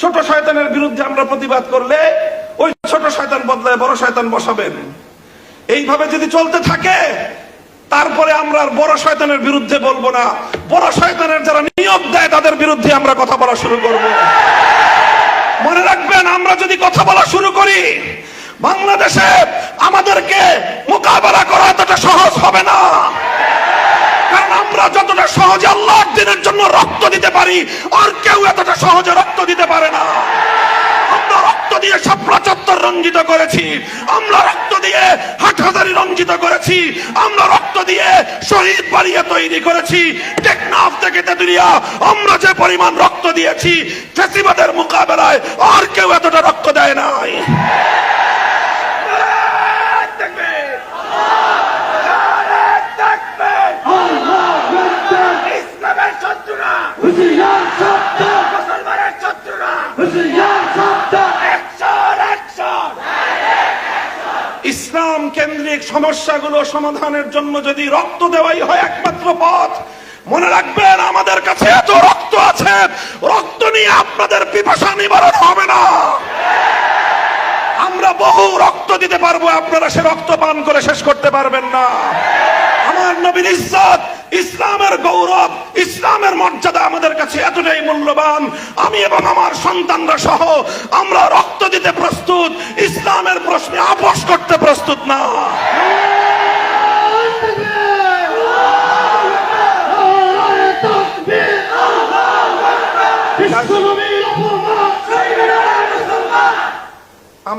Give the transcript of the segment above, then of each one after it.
ছোট শয়তানের বিরুদ্ধে আমরা প্রতিবাদ করলে ওই ছোট শয়তান বদলায় বড় শয়তান বসাবেন। এইভাবে যদি চলতে থাকে, তারপরে আমরা আর বড় শয়তানের বিরুদ্ধে বলব না। বড় শয়তানের যারা নিয়োগ দেয়, তাদের বিরুদ্ধে আমরা কথা বলা শুরু করব। মনে রাখবেন, আমরা যদি কথা বলা শুরু করি, বাংলাদেশে আমাদেরকে মোকাবেলা করা এতটা সহজ হবে না। আমরা সহজে আল্লাহর দিনের জন্য রক্ত দিতে পারি, আর কেউ এতটা সহজে রক্ত দিতে পারে না। আমরা রক্ত দিয়ে শাপলা চত্বর রঞ্জিত করেছি, আমরা রক্ত দিয়ে রঞ্জিত করেছি, আমরা রক্ত দিয়ে শহীদ বাড়িয়ে তৈরি করেছি। টেকনাফ থেকে তেতুলিয়া, আমরা যে পরিমাণ রক্ত দিয়েছি, ফেসিবাদের মোকাবেলায় আর কেউ এতটা রক্ত দেয় নাই। কেন্দ্রিক সমস্যাগুলো সমাধানের জন্য যদি রক্ত দেওয়াই হয় একমাত্র পথ, মনে রাখবেন আমাদের কাছে এত রক্ত আছে, রক্ত নিয়ে আপনাদের পিপাসা নিবারণ হবে না। আমরা বহু রক্ত দিতে পারব, আপনারা সে রক্ত পান করে শেষ করতে পারবেন না। আমার নবীর ইজ্জত, ইসলামের গৌরব, ইসলামের মর্যাদা আমাদের কাছে এতটাই মূল্যবান। আমি এবং আমার সন্তানরা সহ আমরা রক্ত দিতে প্রস্তুত, ইসলামের প্রশ্নে আপোষ করতে প্রস্তুত না।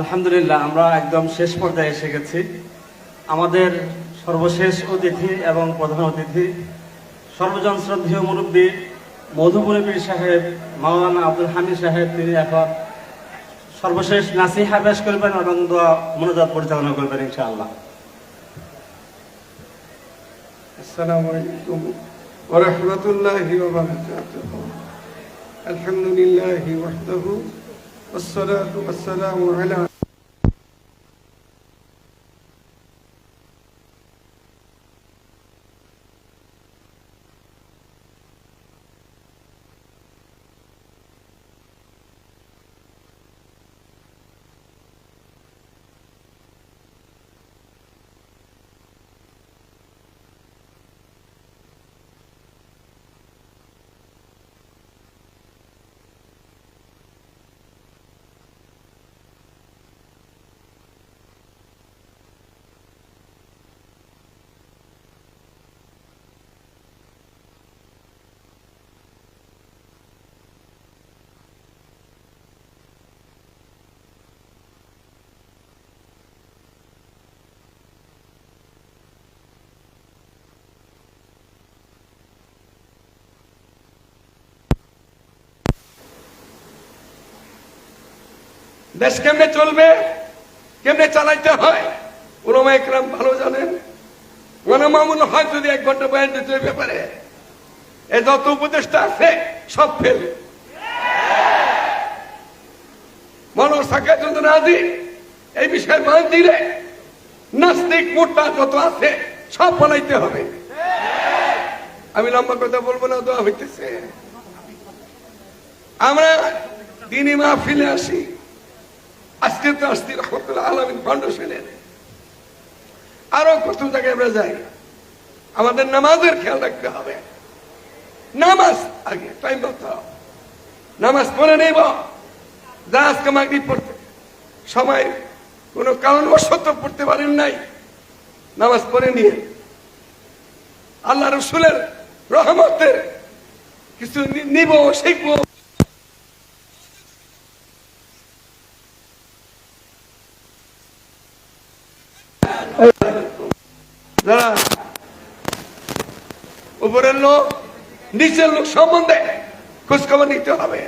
আলহামদুলিল্লাহ আমরা একদম শেষ পর্যায়ে এসে গেছি আমাদের সর্বশেষ অতিথি এবং প্রধান অতিথি সর্বজন শ্রদ্ধেয় মুরব্বী মধুপুরী পীর সাহেব মাওলানা আব্দুল হামিদ সাহেব তিনি এখন সর্বশেষ নাসিহা পেশ করবেন এবং দোয়া মনোজাত পরিচালনা করবেন ইনশাআল্লাহ السلام عليكم ورحمة الله وبركاته الحمد لله وحده والصلاة والسلام على দেশ কেমনে চলবে? কেমনে চালাইতে হয়? ওলামা একরাম ভালো জানেন। মামুল হক যদি এক ঘণ্টা বয়ান দিতে ব্যাপারে। এ যত উপদেষ্টা আছে, সব ফেল। মনো সাকা চন্দ্র আদি এই বিষয়ে মান দিলে নাস্তিক মোটা যত আছে, সব বলাইতে হবে। আমি লম্বা কথা বলব না, দোয়া হইতেছে। আমরা দিনই মাহফিলে আসি। আজকে তো আসছি রহমতুল্লাহ আলমিন ফাউন্ডেশনের আরও কত জায়গায় আমরা যাই। আমাদের নামাজের খেয়াল রাখতে হবে। নামাজ আগে টাইম মতো নামাজ পড়ে নেব। যা আজকে মাগরিব পড়তে। সময় পড়তে পারেন নাই। নামাজ পড়ে নিয়ে। আল্লাহ রসুলের রহমতের কিছু নিব, শিখব। উপরের লোক, নিচের লোক সম্বন্ধে খোঁজ খবর নিতে হবে।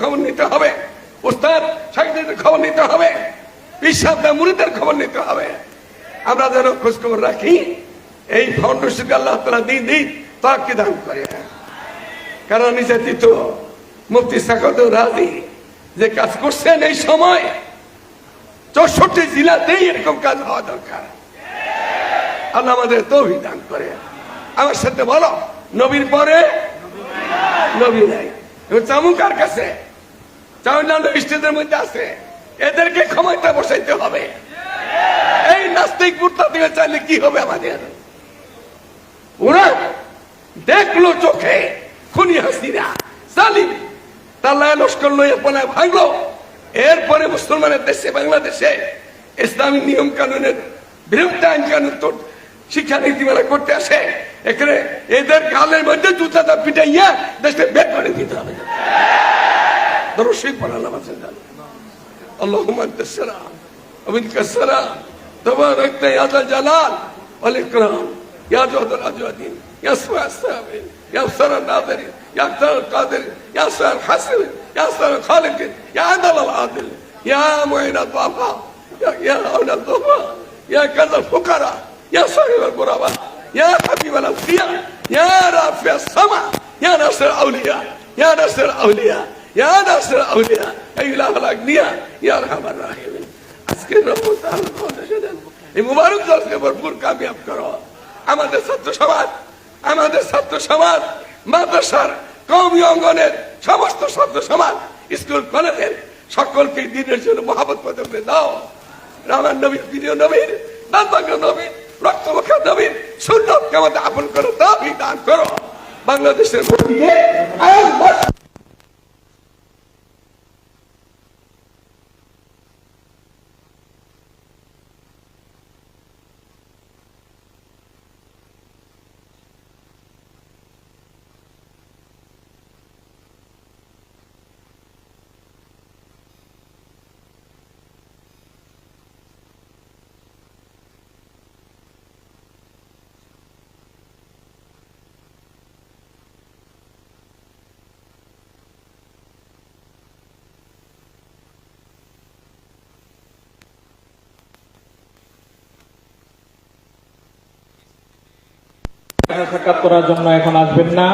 খবর নিতে হবে। উস্তাদ সাহিত্যের খবর নিতে হবে। মুরিদের খবর নিতে হবে। আমরা যেন খোঁজ খবর রাখি, এই ফাউন্ডেশনকে আল্লাহ তালা দিন দিন তাকে দান করে। কারণ নির্যাতিত মুফতি সাকত রাজি যে কাজ করছেন এই সময় চৌষট্টি জেলাতেই এরকম কাজ হওয়া দরকার। আল্লাহ আমাদের তৌহিদ দান করে। আমার সাথে বলো, নবীর পরে নবী নাই। এবার চামু কাছে? মধ্যে আছে। এদেরকে ক্ষমতা বসাইতে হবে। এই নাস্তিক চাইলে কি হবে আমাদের? ওরা দেখল চোখে খুনি হাসিনা, জালিম। তাল্লাহ লস্কর লইয়া ভাঙলো। এরপরে মুসলমানের দেশে, বাংলাদেশে ইসলামী নিয়ম কানুনের বিরুদ্ধে আইন কানুন তো শিক্ষা নীতিমালা করতে আসে এখানে এদের গালের মধ্যে জুতাটা পিটাইয়া দেশে বের করে দিতে হবে ধরো সেই পড়ালাম আছে জানো اللهم انت السلام ومنك السلام تباركت يا ذا الجلال والاكرام يا جود الاجودين يا سمع السامعين يا ابصر الناظرين يا اكثر القادرين يا سر الحسن يا سر الخالق يا عدل العادل يا معين الضعفاء يا يا عون الضعفاء يا كذا الفقراء يا صاحب الغرباء يا حبيب الاوفياء يا رافع السماء يا ناصر الاولياء يا ناصر الاولياء يا ناصر الاولياء يا اله الاغنياء يا ارحم الراحمين আজকের রহমত আল্লাহ ফাউন্ডেশনের এই মুবারক দলকে ভরপুর কামিয়াব করো আমাদের ছাত্র সমাজ আমাদের ছাত্র সমাজ মাদ্রাসার কৌমি অঙ্গনের সমস্ত ছাত্র সমাজ স্কুল কলেজের সকলকে দিনের জন্য মহাবত পদকে দাও রামার নবীর প্রিয় নবীর দান্তাঙ্গ নবীর রক্তমুখা নবীর সুন্নতকে আমাদের আপন করো দাবি দান করো। বাংলাদেশের সাক্ষাৎ করার জন্য এখন আসবেন না।